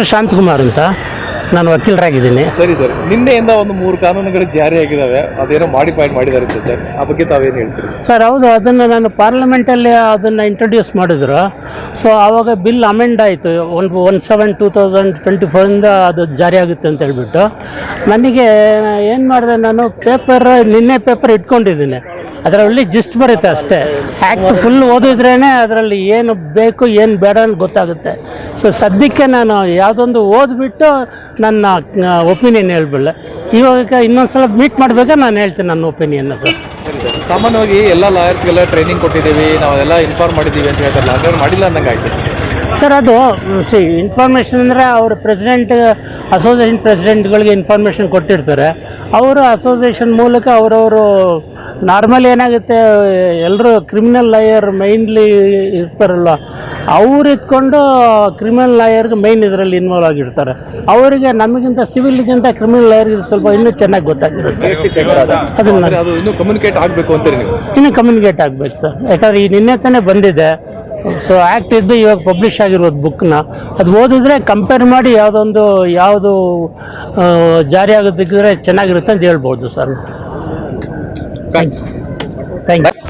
ಹೆಸರು ಶಾಂತಕುಮಾರ್ ಅಂತ. ನಾನು ವಕೀಲರಾಗಿದ್ದೀನಿ. ಸರಿ ಸರ್. ನಿನ್ನೆಯಿಂದ ಒಂದು ಮೂರು ಕಾನೂನುಗಳು ಜಾರಿಯಾಗಿದ್ದಾವೆ ಅದೇನೋ ಮಾಡಿಫೈಡ್ ಮಾಡಿದ್ದಾರೆ ಅಂತ ಸರ್. ಆ ಬಗ್ಗೆ ತಾವೇನು ಹೇಳ್ತೀರಿ? ಸರ್ ಹೌದು. ಅದನ್ನು ನಾನು ಪಾರ್ಲಿಮೆಂಟಲ್ಲಿ ಅದನ್ನು ಇಂಟ್ರೊಡ್ಯೂಸ್ ಮಾಡಿದ್ರು. ಸೊ ಆವಾಗ ಬಿಲ್ ಅಮೆಂಡ್ ಆಯಿತು. One one seven two thousand twenty ಫೋರಿಂದ ಅದು ಜಾರಿ ಆಗುತ್ತೆ ಅಂತ ಹೇಳ್ಬಿಟ್ಟು. ನನಗೆ ಏನು ಮಾಡಿದೆ ನಾನು ಪೇಪರ್ ನಿನ್ನೆ ಪೇಪರ್ ಇಟ್ಕೊಂಡಿದ್ದೀನಿ. ಅದರಲ್ಲಿ ಜಿಸ್ಟ್ ಬರುತ್ತೆ ಅಷ್ಟೇ. ಆ್ಯಕ್ಟ್ ಫುಲ್ ಓದಿದ್ರೇ ಅದರಲ್ಲಿ ಏನು ಬೇಕು ಏನು ಬೇಡ ಅಂತ ಗೊತ್ತಾಗುತ್ತೆ. ಸೊ ಸದ್ಯಕ್ಕೆ ನಾನು ಯಾವುದೊಂದು ಓದ್ಬಿಟ್ಟು ನನ್ನ ಒಪಿನಿಯನ್ ಹೇಳ್ಬಿಡ್ಲೆ. ಇವಾಗ ಇನ್ನೊಂದ್ಸಲ ಮೀಟ್ ಮಾಡಬೇಕಾ ನಾನು ಹೇಳ್ತೀನಿ ನನ್ನ ಒಪಿನಿಯನ್ನ ಸರ್. ಸಾಮಾನ್ಯವಾಗಿ ಎಲ್ಲ ಲಾಯರ್ಸ್ಗೆಲ್ಲ ಟ್ರೈನಿಂಗ್ ಕೊಟ್ಟಿದ್ದೀವಿ ನಾವೆಲ್ಲ ಇನ್ಫಾರ್ಮ್ ಮಾಡಿದ್ದೀವಿ ಅಂತ ಹೇಳ್ತಾರಲ್ಲ ಹಾಗಾದ್ರೆ ಮಾಡಿಲ್ಲ ಅನ್ನಂಗೆ ಆಯ್ತು. ಸರ್ ಅದು ಸಿ ಇನ್ಫಾರ್ಮೇಷನ್ ಅಂದರೆ ಅವರು ಪ್ರೆಸಿಡೆಂಟ್ ಅಸೋಸಿಯೇಷನ್ ಪ್ರೆಸಿಡೆಂಟ್ಗಳಿಗೆ ಇನ್ಫಾರ್ಮೇಷನ್ ಕೊಟ್ಟಿರ್ತಾರೆ. ಅವರು ಅಸೋಸಿಯೇಷನ್ ಮೂಲಕ ಅವರವರು ನಾರ್ಮಲ್ ಏನಾಗುತ್ತೆ ಎಲ್ಲರೂ ಕ್ರಿಮಿನಲ್ ಲಾಯರ್ ಮೈನ್ಲಿ ಇರ್ತಾರಲ್ಲ ಅವ್ರು ಇದ್ಕೊಂಡು ಕ್ರಿಮಿನಲ್ ಲಾಯರ್ಗೆ ಮೈನ್ ಇದರಲ್ಲಿ ಇನ್ವಾಲ್ವ್ ಆಗಿರ್ತಾರೆ. ಅವರಿಗೆ ನಮಗಿಂತ ಸಿವಿಲ್ಗಿಂತ ಕ್ರಿಮಿನಲ್ ಲಾಯರ್ಗೆ ಸ್ವಲ್ಪ ಇನ್ನೂ ಚೆನ್ನಾಗಿ ಗೊತ್ತಾಗಿರುತ್ತೆ ಅದನ್ನ ಅದು ಇನ್ನೂ ಕಮ್ಯುನಿಕೇಟ್ ಆಗಬೇಕು ಅಂತೀರಿ ನೀವು? ಇನ್ನು ಕಮ್ಯುನಿಕೇಟ್ ಆಗಬೇಕು ಸರ್. ಯಾಕಂದರೆ ಈ ನಿನ್ನೆ ತಾನೇ ಬಂದಿದೆ. ಸೊ ಆ್ಯಕ್ಟ್ ಇದ್ದು ಇವಾಗ ಪಬ್ಲಿಷ್ ಆಗಿರೋದು ಬುಕ್ನ ಅದು ಓದಿದ್ರೆ ಕಂಪೇರ್ ಮಾಡಿ ಯಾವುದೊಂದು ಯಾವುದು ಜಾರಿ ಆಗೋದಕ್ಕಿದ್ರೆ ಚೆನ್ನಾಗಿರುತ್ತೆ ಅಂತ ಹೇಳ್ಬೋದು ಸರ್. Thank you